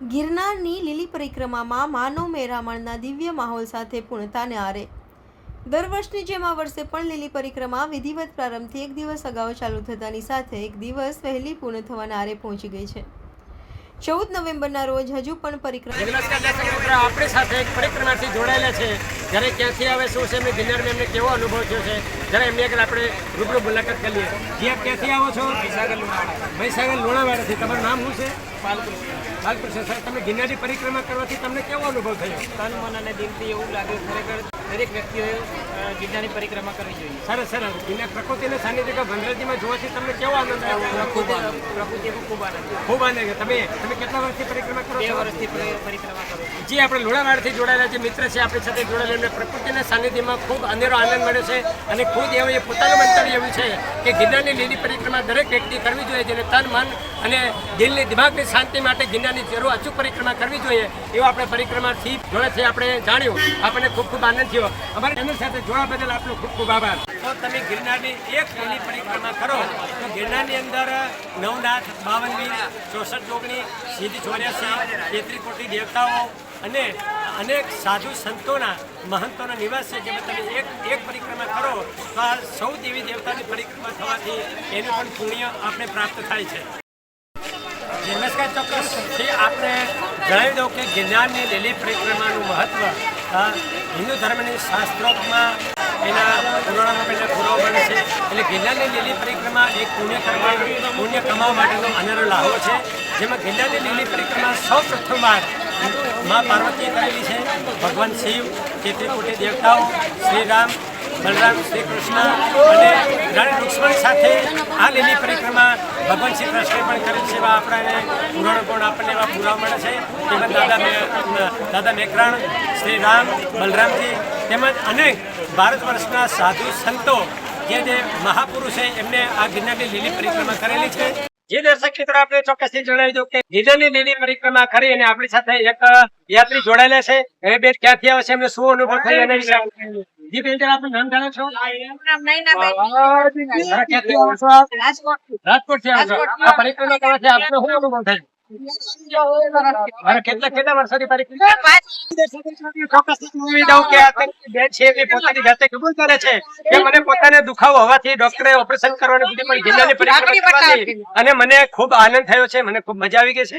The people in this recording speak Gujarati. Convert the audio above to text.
ગિરનારની લીલી પરિક્રમામાં માનવ મેરામણના દિવ્ય માહોલ સાથે પૂર્ણતાને આરે. દર વર્ષની જેમ આ વર્ષે પણ લીલી પરિક્રમા વિધિવત પ્રારંભથી એક દિવસ અગાઉ ચાલુ થતાની સાથે એક દિવસ વહેલી પૂર્ણ થવાના આરે પહોંચી ગઈ છે. ચૌદ નવેમ્બરના રોજ હજુ પણ પરિક્રમા આપણી સાથે એક પરિક્રમાથી જોડાયેલા છે. જ્યારે ક્યાંથી આવે, શું છે એમને ગિરનારમાં એમને કેવો અનુભવ થયો છે, જ્યારે એમની આગળ આપણે રૂબરૂ મુલાકાત કરીએ. જ્યાં ક્યાંથી આવો છો? મહીસાગર લુણાવાડાથી. તમારું નામ શું છે? બાલકૃષ્ણ સર તમે ગિરનારની પરિક્રમા કરવાથી તમને કેવો અનુભવ થયો? તન મન અને દિલથી એવું લાગ્યું ખરેખર દરેક વ્યક્તિઓએ ગિરનારની પરિક્રમા કરવી જોઈએ. સરસ સરસ. ગિરનાર પ્રકૃતિના સાનિધ્ય વનરાજીમાં જોવાથી તમને કેવો આનંદ આવ્યો? ખૂબ પ્રકૃતિ ખૂબ આનંદ ખૂબ આનંદ તમે તમે કેટલા વર્ષથી પરિક્રમા કરો બે વર્ષથી પરી- પરિક્રમા કરો જે આપણે લુણાવાડથી જોડાયેલા જે મિત્ર છે આપણી સાથે જોડાયેલા એમને પ્રકૃતિના સાનિધ્યમાં ખૂબ અનેરો આનંદ મળ્યો છે અને ખુદ એવું એ પોતાનું મંતવ્ય એવું છે કે ગિરનારની લીલી પરિક્રમા દરેક વ્યક્તિ કરવી જોઈએ જેને તન મન અને દિલની દિમાગની શાંતિ માટે ગિરનારની જરૂર અચૂક પરિક્રમા કરવી જોઈએ, એવું આપણે પરિક્રમાથી જોડેથી આપણે જાણ્યું. આપણને ખૂબ ખૂબ આનંદ થયો. અમારી ચેનલ સાથે જોડા બદલ આપનો ખૂબ ખૂબ આભાર. તો તમે ગિરનારની એક લીલી પરિક્રમા કરો, તો ગિરનારની અંદર નવનાથ, બાવનવીર, ચોસઠ જોગણી, સિદ્ધ ચોર્યાસી, તેત્રી કોટી દેવતાઓ અને અનેક સાધુ સંતોના, મહંતોના નિવાસ છે. જેમાં તમે એક એક પરિક્રમા કરો, તો આ સૌ દેવી દેવતાની પરિક્રમા થવાથી એનું પણ પુણ્ય આપણે પ્રાપ્ત થાય છે. નમસ્કાર ચોક્કસથી આપણે જણાવી દઉં કે ગિરનારની લીલી પરિક્રમાનું મહત્ત્વ હિન્દુ ધર્મની શાસ્ત્રોમાં એના પુરાણોમાં પહેલાં પુરાવો બને છે. એટલે ગિરનારની લીલી પરિક્રમા એક પુણ્ય કરવા, પુણ્ય કમાવા માટેનો અનેરો લાહો છે. જેમાં ગિરનારની લીલી પરિક્રમા સૌ પ્રથમવાર મા પાર્વતીએ કરેલી છે. ભગવાન શિવ ચેત્રી કોટી દેવતાઓ શ્રી રામ બલરામ શ્રી કૃષ્ણ અને રાણી રૂક્ષ્મણી સાથે આ લીલી પરિક્રમા ભગવાન શ્રી કૃષ્ણે પણ કરેલ છે એવા આપણાને પુરાણો પણ આપણને એવા પુરાવા મળે છે. તેમજ દાદા દાદા મેકરાણ, શ્રી રામ, બલરામજી તેમજ અનેક ભારત વર્ષના સાધુ સંતો જે જે મહાપુરુષ એમને આ ગિરનારની લીલી પરિક્રમા કરેલી છે. જે દર્શક મિત્રો આપણે ચોક્કસથી જણાવી દઉં કે ગિરનારની લીલી પરિક્રમા કરી અને આપણી સાથે એક યાત્રી જોડાયેલા છે. એ બે ક્યાંથી આવે છે એમને શું અનુભવ થયો એના આપણે- જી બેન જરા આપનું નામ જાણો છો? રાજકોટ. છે? રાજકોટથી આવો છો? પરિક્રમા આપને શું અનુભવ થયો? કેટલા કેટલા વર્ષોની પરિક્રમા છે કે મને પોતાને દુખાવો હોવાથી ડોક્ટરે ઓપરેશન કરવાનું પરિક્રમા અને મને ખૂબ આનંદ થયો છે મને ખૂબ મજા આવી ગઈ છે.